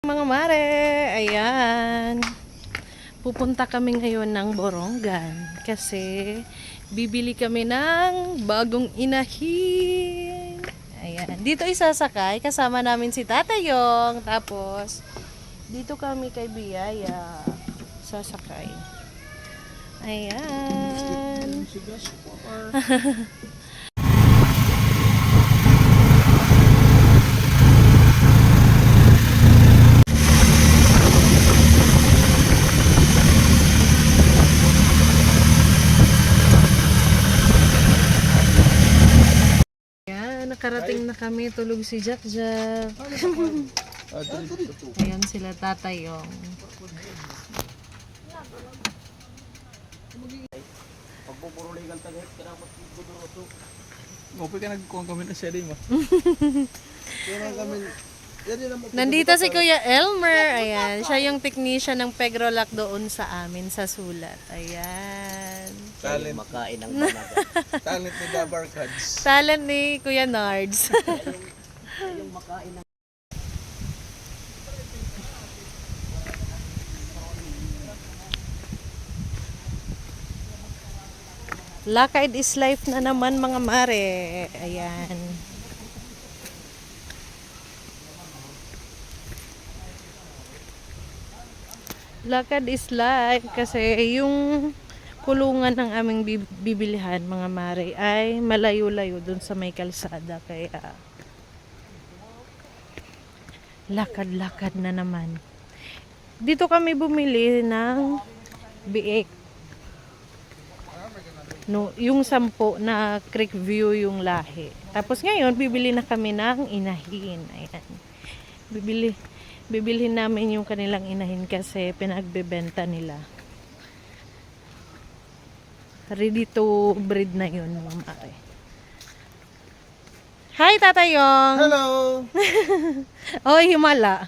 Mga mare, ayan. Pupunta kami ngayon ng Borongan kasi bibili kami ng bagong inahin. Ayan. Dito isasakay kasama namin si Tatayong. Tapos dito kami kay Biyaya sasakay. Ayan. Ayan, nakarating na kami. Tulog si Jack Jack. Ayan sila tatayong. Opo ka nagkuhan kami ng seri mo. Nandito si Kuya Elmer. Ayan, siya yung technician ng Pegrolac doon sa amin sa sulat. Ayan. Talent, makain ng banaga. talent ni Dabar Cards. Talent ni Kuya Nards. yung makain ng Lakad is life na naman mga mare. Ayan. Lakad is life kasi yung kulungan ng aming bib- bibilihan mga mare ay malayo-layo dun sa may kalsada kaya lakad-lakad na naman. Dito kami bumili ng biik no, yung sampo na creek view yung lahi. Tapos ngayon, bibili na kami ng inahin. Ayan. Bibili, bibilhin namin yung kanilang inahin kasi pinagbebenta nila. Ready to breed na yun, mga mare. Hi, Tatayong! Hello! Oy, himala.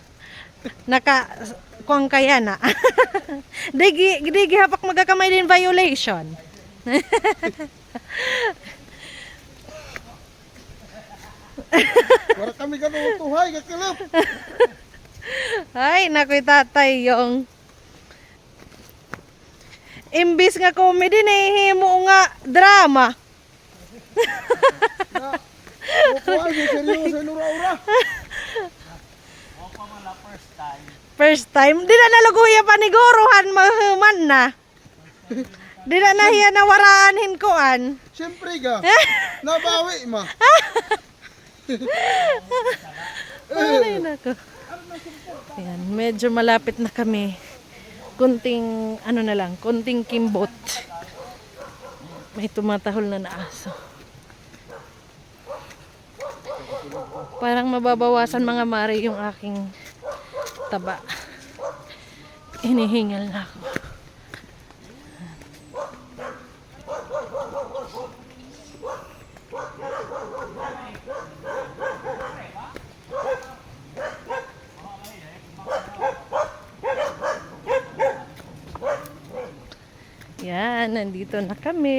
Naka kuang kaya na. digi digi hapak magakamay din violation. Wala kami ka tuhay, kakilap. Ay, nakoy tatay yung Imbis nga comedy nahihimo nga drama. First time, di na naluguya paniguruhan mahuman na. Di na nahiya na waraanin koan. Siyempre ka. Nabawi, ma. Ay, nako. Ayan, medyo malapit na kami. Kunting, ano na lang, kunting kimbot. May tumatahol na na aso. Parang mababawasan mga mari yung aking taba. Hinihingal na ako. Yan, nandito na kami.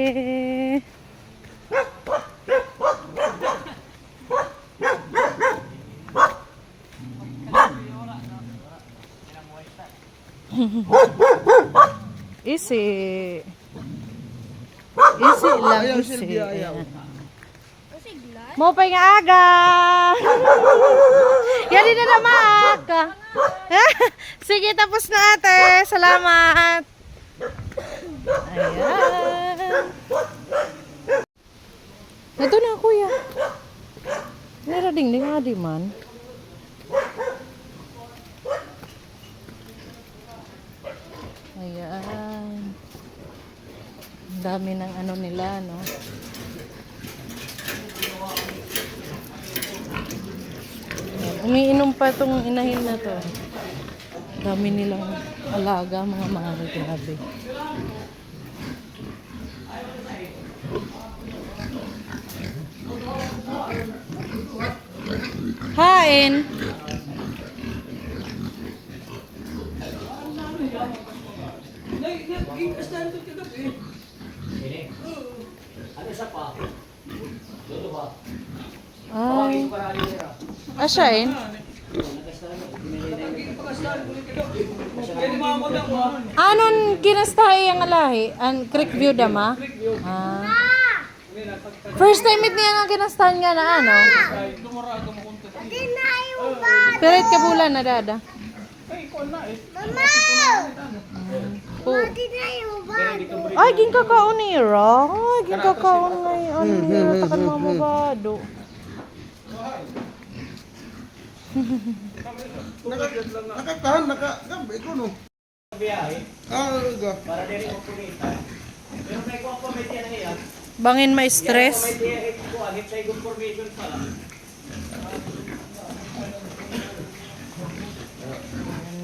Easy. Easy lang, easy. Mo pa nga aga. Yan din na naman. Sige, tapos na ate. Salamat. Ayan. Ito na kuya. Meron ding ding nga di man. Ayan. Ang dami ng ano nila, no? Umiinom pa itong inahin na to. Dami nilang alaga, mga mga grabe. Hain! Ay. Mo. Pinili na yun. Anon kinastahay ang alahi? An creek view dama? Ah. First time it niya nga kinastahan nga na ano? Pero ka bulan na dada. Po. Ay, ging kakaon ni Ra. Ay, ging kakaon ngayon. Ni Ra, takan mamabado. Nakatahan, naka... Gambe ko no. Biyahe, Ah, ga. para diri ko kumita. Pero may kuha pa may tiyan niya. Bangin may stress.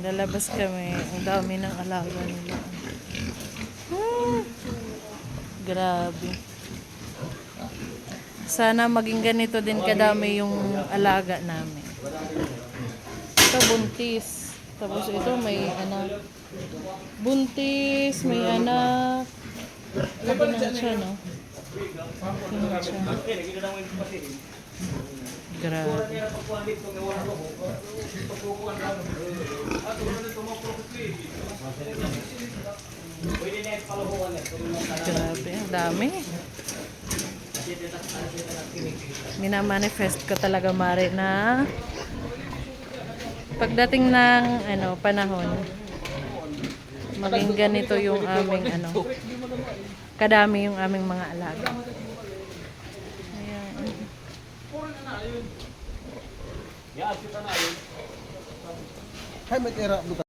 Lalabas kami. Ang dami ng alaga nila. Hmm. Grabe. Sana maging ganito din kadami yung alaga namin. Ito buntis. Tapos ito may anak. Buntis, may anak. Labi na siya, no? Grabe. Grabe, ang dami. Minamanifest ko talaga, Mari, na pagdating ng ano, panahon, maging ganito yung aming ano, kadami yung aming mga alaga. Ayan. Yan, kita na yun. Hay, may tira.